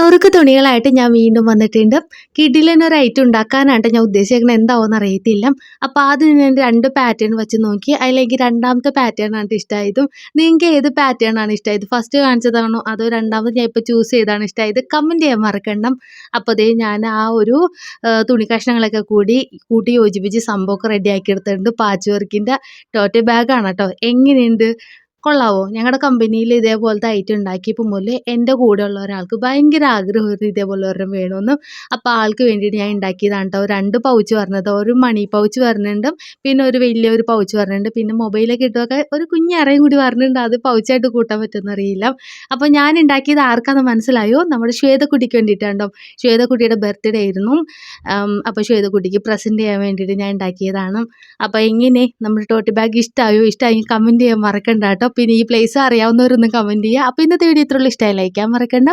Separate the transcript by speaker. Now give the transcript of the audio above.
Speaker 1: നുറുക്ക് തുണികളായിട്ട് ഞാൻ വീണ്ടും വന്നിട്ടുണ്ട്. കിഡിലിനൊരു ഐറ്റം ഉണ്ടാക്കാനായിട്ട് ഞാൻ ഉദ്ദേശിക്കുന്നത് എന്താവുമെന്ന് അറിയത്തില്ല. അപ്പോൾ ആദ്യം ഞാൻ രണ്ട് പാറ്റേൺ വെച്ച് നോക്കി. അതിലേക്ക് രണ്ടാമത്തെ പാറ്റേൺ ആണ് ഇഷ്ടമായതും നിങ്ങൾക്ക് ഏത് പാറ്റേൺ ആണ് ഇഷ്ടമായത് ഫസ്റ്റ് കാണിച്ചതാണോ? അതോ രണ്ടാമത് ഞാൻ ഇപ്പോൾ ചൂസ് ചെയ്താണ് ഇഷ്ടമായത് കമന്റ് ചെയ്യാൻ മറക്കണം അപ്പോൾ അതേ ഞാൻ ആ ഒരു തുണി കഷ്ണങ്ങളൊക്കെ കൂടി കൂട്ടി യോജിപ്പിച്ച് സംഭവമൊക്കെ റെഡിയാക്കി എടുത്തിട്ടുണ്ട്. പാച്ച് വർക്കിന്റെ ടോറ്റ ബാഗാണ് കേട്ടോ എങ്ങനെയുണ്ട്? കൊള്ളാവോ? ഞങ്ങളുടെ കമ്പനിയിൽ ഇതേപോലത്തെ ഐറ്റം ഉണ്ടാക്കിയപ്പോൾ മുതൽ എന്റെ കൂടെ ഉള്ള ഒരാൾക്ക് ഭയങ്കര ആഗ്രഹമായിരുന്നു ഇതേപോലെ ഒരെണ്ണം വേണമെന്ന് അപ്പോൾ ആൾക്ക് വേണ്ടിയിട്ട് ഞാൻ ഉണ്ടാക്കിയതാണ് കേട്ടോ രണ്ട് പൗച്ച് പറഞ്ഞത്. ഒരു മണി പൗച്ച് പറഞ്ഞിട്ടുണ്ട്. പിന്നെ ഒരു വലിയൊരു പൗച്ച് പറഞ്ഞിട്ടുണ്ട്. പിന്നെ മൊബൈലൊക്കെ ഇട്ടൊക്കെ ഒരു കുഞ്ഞറയും കൂടി പറഞ്ഞിട്ടുണ്ട്. അത് പൗച്ചായിട്ട് കൂട്ടാൻ പറ്റുമെന്ന് അറിയില്ല. അപ്പോൾ ഞാൻ ഉണ്ടാക്കിയത് ആർക്കാന്ന് മനസ്സിലായോ? നമ്മുടെ ശ്വേതക്കുട്ടിക്ക് വേണ്ടിയിട്ടാണ്ടോ ശ്വേതക്കുട്ടിയുടെ ബർത്ത്ഡേ ആയിരുന്നു. അപ്പോൾ ശ്വേതക്കുട്ടിക്ക് പ്രസന്റ് ചെയ്യാൻ വേണ്ടിയിട്ട് ഞാൻ ഉണ്ടാക്കിയതാണ് അപ്പോൾ എങ്ങനെ? നമ്മുടെ ടോട്ടി ബാഗ് ഇഷ്ടമായോ ഇഷ്ടമായി കമന്റ് ചെയ്യാൻ മറക്കണ്ട കേട്ടോ. പിന്നെ ഈ പ്ലേസ് അറിയാവുന്നവരൊന്ന് കമന്റ് ചെയ്യുക അപ്പോൾ ഇന്നത്തെ വീഡിയോ ഇത്രയുള്ള ഇഷ്ടമായി ലൈക്കാൻ മറക്കണ്ട.